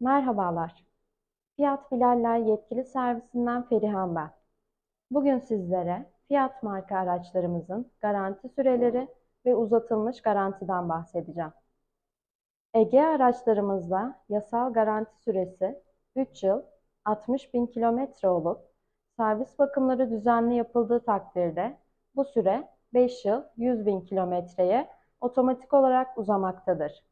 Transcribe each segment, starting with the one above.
Merhabalar. Fiyat Bilaller yetkili servisinden Ferihan ben. Bugün sizlere Fiyat marka araçlarımızın garanti süreleri ve uzatılmış garantiden bahsedeceğim. Ege araçlarımızda yasal garanti süresi 3 yıl 60 bin kilometre olup servis bakımları düzenli yapıldığı takdirde bu süre 5 yıl 100 bin kilometreye otomatik olarak uzamaktadır.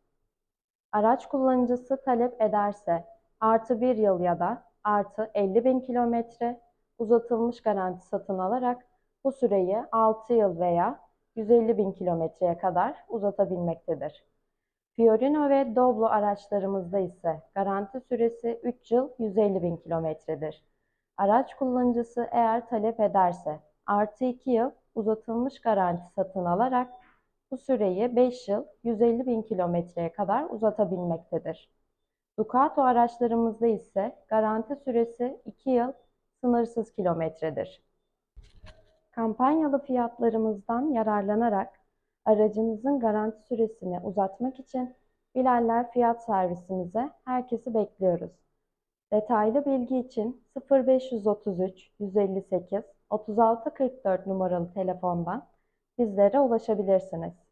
Araç kullanıcısı talep ederse artı 1 yıl ya da artı 50 bin kilometre uzatılmış garanti satın alarak bu süreyi 6 yıl veya 150 bin kilometreye kadar uzatabilmektedir. Fiorino ve Doblo araçlarımızda ise garanti süresi 3 yıl 150 bin kilometredir. Araç kullanıcısı eğer talep ederse artı 2 yıl uzatılmış garanti satın alarak bu süreyi 5 yıl 150 bin kilometreye kadar uzatabilmektedir. Ducato araçlarımızda ise garanti süresi 2 yıl sınırsız kilometredir. Kampanyalı fiyatlarımızdan yararlanarak aracınızın garanti süresini uzatmak için Bilaller Fiyat Servisimize herkesi bekliyoruz. Detaylı bilgi için 0533 158 3644 numaralı telefondan bizlere ulaşabilirsiniz.